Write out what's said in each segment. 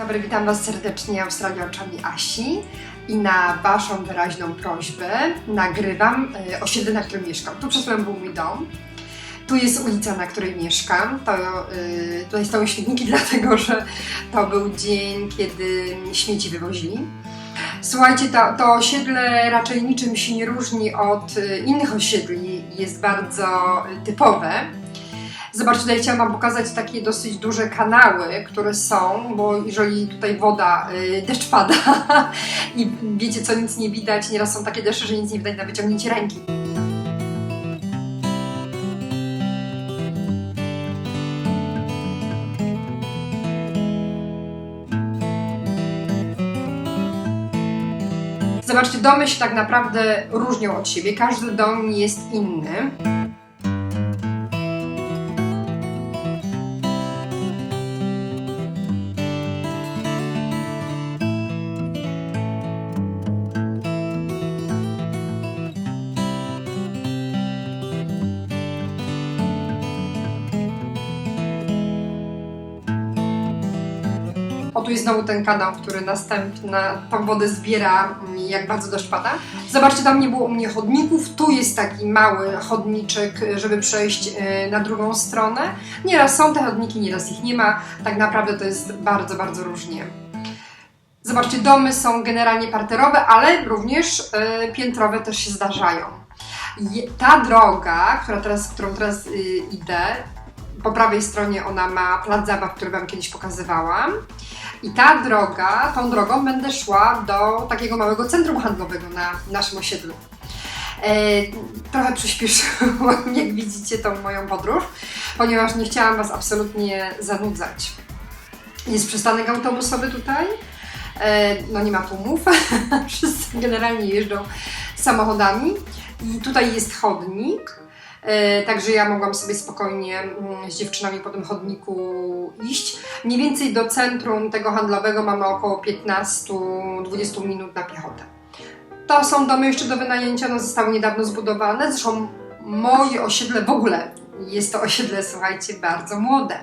dobry, witam Was serdecznie Australia oczami Asi i na Waszą wyraźną prośbę nagrywam y, osiedle, na którym mieszkam. Tu przed był mój dom. Tu jest ulica, na której mieszkam. To, y, tutaj stoją śmietniki, dlatego że to był dzień, kiedy śmieci wywozili. Słuchajcie, to, to osiedle raczej niczym się nie różni od y, innych osiedli. Jest bardzo y, typowe. Zobaczcie, tutaj chciałam Wam pokazać takie dosyć duże kanały, które są, bo jeżeli tutaj woda, y, deszcz pada i wiecie co, nic nie widać, nieraz są takie deszcze, że nic nie widać na wyciągnięcie ręki. Zobaczcie, domy się tak naprawdę różnią od siebie, każdy dom jest inny. Tu jest znowu ten kanał, który następna tą wodę zbiera, jak bardzo deszcz pada. Zobaczcie, tam nie było u mnie chodników. Tu jest taki mały chodniczek, żeby przejść e, na drugą stronę. Nieraz są te chodniki, nieraz ich nie ma. Tak naprawdę to jest bardzo, bardzo różnie. Zobaczcie, domy są generalnie parterowe, ale również e, piętrowe też się zdarzają. Ta droga, która teraz, którą teraz y, idę, po prawej stronie ona ma plac zabaw, który Wam kiedyś pokazywałam. I ta droga, tą drogą będę szła do takiego małego centrum handlowego na naszym osiedlu. E, trochę przyspieszyłam, jak widzicie, tą moją podróż, ponieważ nie chciałam Was absolutnie zanudzać. Jest przystanek autobusowy tutaj, e, no nie ma tłumów, wszyscy generalnie jeżdżą samochodami. I tutaj jest chodnik, Także ja mogłam sobie spokojnie mm, z dziewczynami po tym chodniku iść. Mniej więcej do centrum tego handlowego mamy około 15-20 minut na piechotę. To są domy jeszcze do wynajęcia, one zostały niedawno zbudowane. Zresztą moje osiedle w ogóle jest to osiedle, słuchajcie, bardzo młode.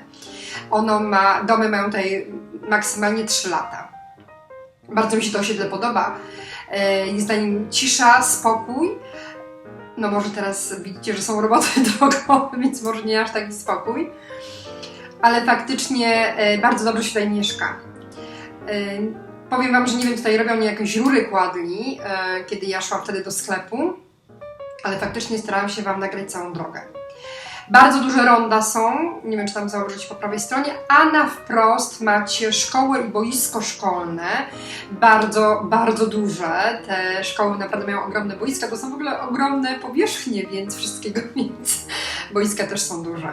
Ono ma, domy mają tutaj maksymalnie 3 lata. Bardzo mi się to osiedle podoba. E, Jest na nim cisza, spokój. No może teraz widzicie, że są roboty drogowe, więc może nie aż taki spokój. Ale faktycznie e, bardzo dobrze się tutaj mieszka. E, powiem Wam, że nie wiem, tutaj robią mi jakieś rury kładli, e, kiedy ja szłam wtedy do sklepu, ale faktycznie starałam się Wam nagrać całą drogę. Bardzo duże ronda są, nie wiem czy tam założyć po prawej stronie, a na wprost macie szkołę i boisko szkolne, bardzo, bardzo duże. Te szkoły naprawdę mają ogromne boiska, to są w ogóle ogromne powierzchnie, więc wszystkiego, więc boiska też są duże.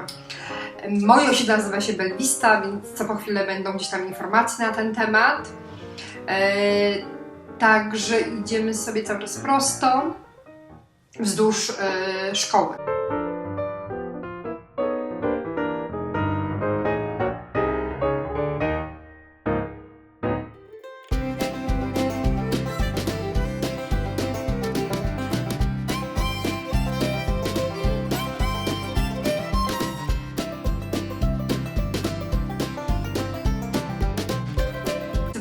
Moje osiedle nazywa się Belvista, więc co po chwilę będą gdzieś tam informacje na ten temat. Eee, także idziemy sobie cały czas prosto wzdłuż e, szkoły.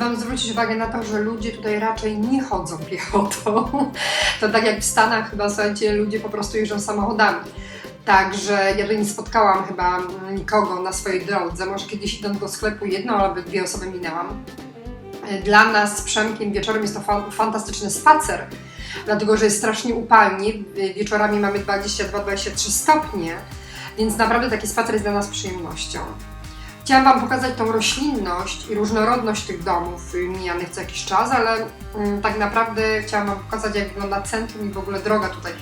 Wam zwrócić uwagę na to, że ludzie tutaj raczej nie chodzą piechotą. To tak jak w Stanach chyba, słuchajcie, ludzie po prostu jeżdżą samochodami. Także ja nie spotkałam chyba nikogo na swojej drodze. Może kiedyś idąc do sklepu jedną albo dwie osoby minęłam. Dla nas z Przemkiem wieczorem jest to fa- fantastyczny spacer, dlatego że jest strasznie upalnie. Wieczorami mamy 22-23 stopnie, więc naprawdę taki spacer jest dla nas przyjemnością. Chciałam Wam pokazać tą roślinność i różnorodność tych domów y, mijanych co jakiś czas, ale mm, tak naprawdę chciałam Wam pokazać, jak wygląda centrum i w ogóle droga tutaj.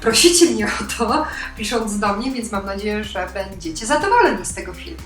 Prosicie mnie o to, pisząc do mnie, więc mam nadzieję, że będziecie zadowoleni z tego filmu.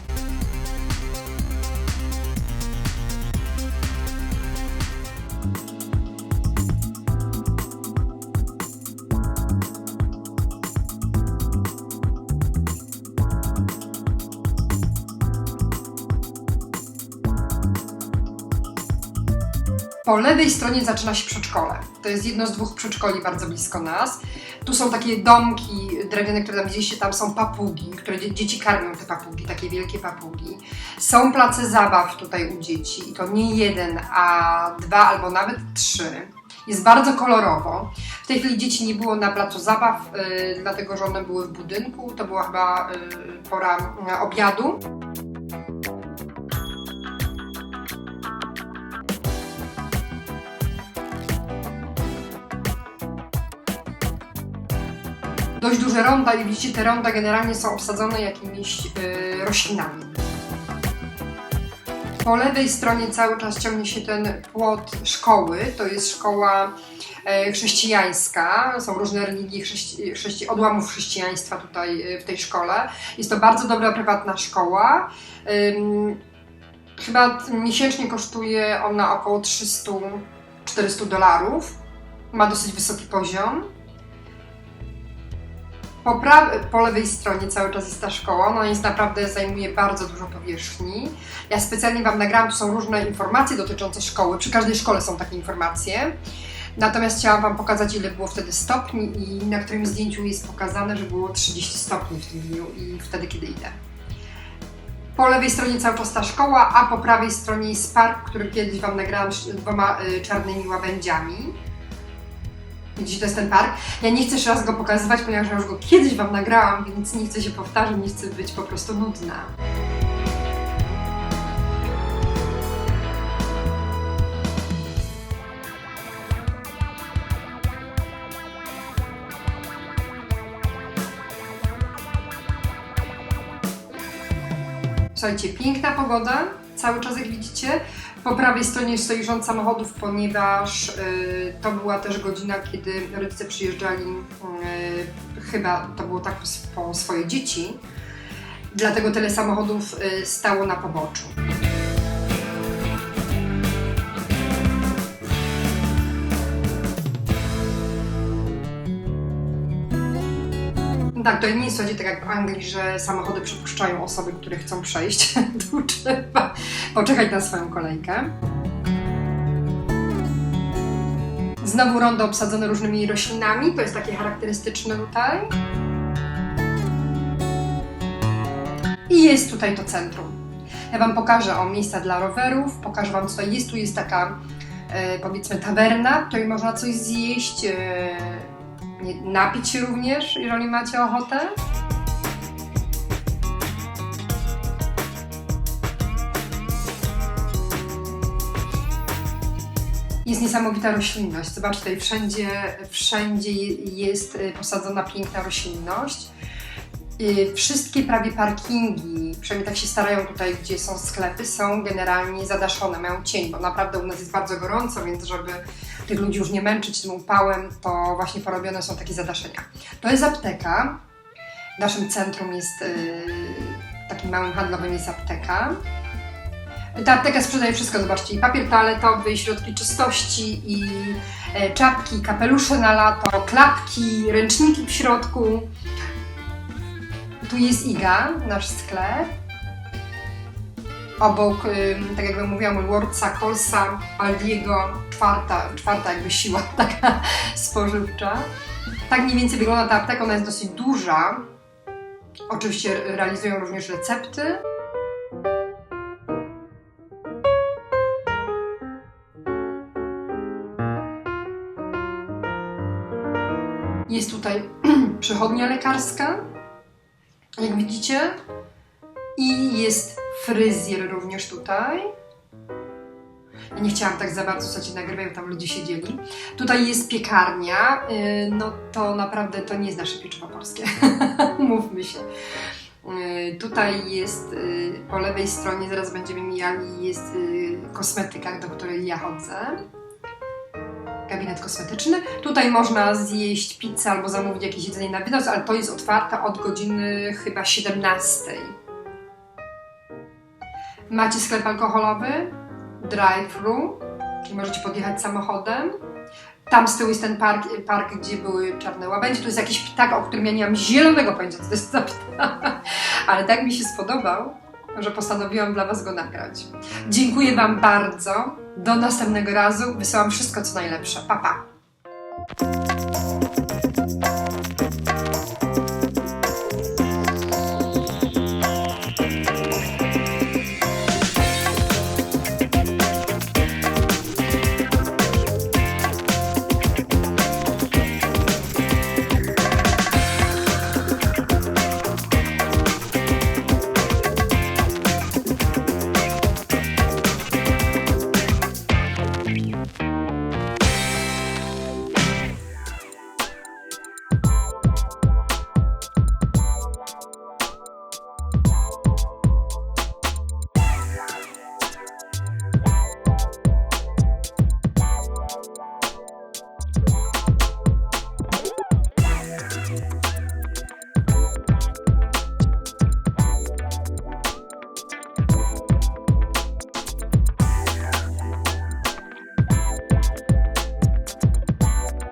Po lewej stronie zaczyna się przedszkole. To jest jedno z dwóch przedszkoli bardzo blisko nas. Tu są takie domki drewniane, które tam widzieliście, tam są papugi, które dzie- dzieci karmią te papugi, takie wielkie papugi. Są place zabaw tutaj u dzieci i to nie jeden, a dwa albo nawet trzy. Jest bardzo kolorowo. W tej chwili dzieci nie było na placu zabaw, y, dlatego że one były w budynku. To była chyba y, pora y, obiadu. Dość duże ronda i widzicie, te ronda generalnie są obsadzone jakimiś y, roślinami. Po lewej stronie cały czas ciągnie się ten płot szkoły. To jest szkoła e, chrześcijańska. Są różne religie, chrześci, chrześci, odłamów chrześcijaństwa tutaj e, w tej szkole. Jest to bardzo dobra prywatna szkoła. Chyba miesięcznie kosztuje ona około 300-400 dolarów. Ma dosyć wysoki poziom. Po, po lewej stronie cały czas jest ta szkoła. Ona jest naprawdę zajmuje bardzo dużo powierzchni. Ja specjalnie Wam nagrałam, tu są różne informacje dotyczące szkoły. Przy każdej szkole są takie informacje. Natomiast chciałam Wam pokazać, ile było wtedy stopni i na którym zdjęciu jest pokazane, że było 30 stopni w tym dniu i wtedy, kiedy idę. Po lewej stronie cały czas ta szkoła, a po prawej stronie jest park, który kiedyś Wam nagrałam z dwoma y, czarnymi łabędziami. Widzicie, to jest ten park. Ja nie chcę jeszcze raz go pokazywać, ponieważ ja już go kiedyś Wam nagrałam, więc nie chcę się powtarzać, nie chcę być po prostu nudna. Słuchajcie, piękna pogoda, cały czas jak widzicie. Po prawej stronie stoi rząd samochodów, ponieważ y, to była też godzina, kiedy rodzice przyjeżdżali, y, chyba to było tak po, sw- po swoje dzieci. Dlatego tyle samochodów y, stało na poboczu. Tak, to nie jest słuchajcie, tak jak w Anglii, że samochody przepuszczają osoby, które chcą przejść. tu trzeba poczekać na swoją kolejkę. Znowu rondo obsadzone różnymi roślinami, to jest takie charakterystyczne tutaj. I jest tutaj to centrum. Ja Wam pokażę o miejsca dla rowerów, pokażę Wam co jest. Tu jest taka e, powiedzmy tawerna, w której można coś zjeść, e, napić się również, jeżeli macie ochotę. Jest niesamowita roślinność. Zobaczcie, tutaj wszędzie, wszędzie jest y, posadzona piękna roślinność. Y, Wszystkie prawie parkingi, przynajmniej tak się starają tutaj, gdzie są sklepy, są generalnie zadaszone, mają cień, bo naprawdę u nas jest bardzo gorąco, więc żeby tych ludzi już nie męczyć tym upałem, to właśnie porobione są takie zadaszenia. To jest apteka. W naszym centrum jest y, takim małym handlowym jest apteka. Ta apteka sprzedaje wszystko, zobaczcie, i papier toaletowy, i środki czystości, i e, czapki, kapelusze na lato, klapki, ręczniki w środku. Tu jest Iga, nasz sklep. Obok, tak jak wam mówiłam, Lordsa, Colsa, Aldiego, czwarta, czwarta jakby siła taka spożywcza. Tak mniej więcej wygląda ta apteka, ona jest dosyć duża. Oczywiście realizują również recepty. Jest tutaj przychodnia lekarska, jak widzicie. I jest fryzjer również tutaj. Ja nie chciałam tak za bardzo, co ci nagrywają, tam ludzie siedzieli. Tutaj jest piekarnia, yy, no to naprawdę to nie jest nasze pieczywo polskie, mówmy się. Yy, Tutaj jest yy, po lewej stronie, zaraz będziemy mijali, jest kosmetyka, do której ja chodzę. Gabinet kosmetyczny. Tutaj można zjeść pizzę albo zamówić jakieś jedzenie na wynos, ale to jest otwarte od godziny chyba 17. Macie sklep alkoholowy, drive-thru, czyli możecie podjechać samochodem. Tam z tyłu jest ten park, park, gdzie były czarne łabędzie. Tu jest jakiś ptak, o którym ja nie mam zielonego pojęcia, co to jest za ptak. Ale tak mi się spodobał, że postanowiłam dla Was go nagrać. Dziękuję Wam bardzo. Do następnego razu. Wysyłam wszystko, co najlepsze. Pa, pa.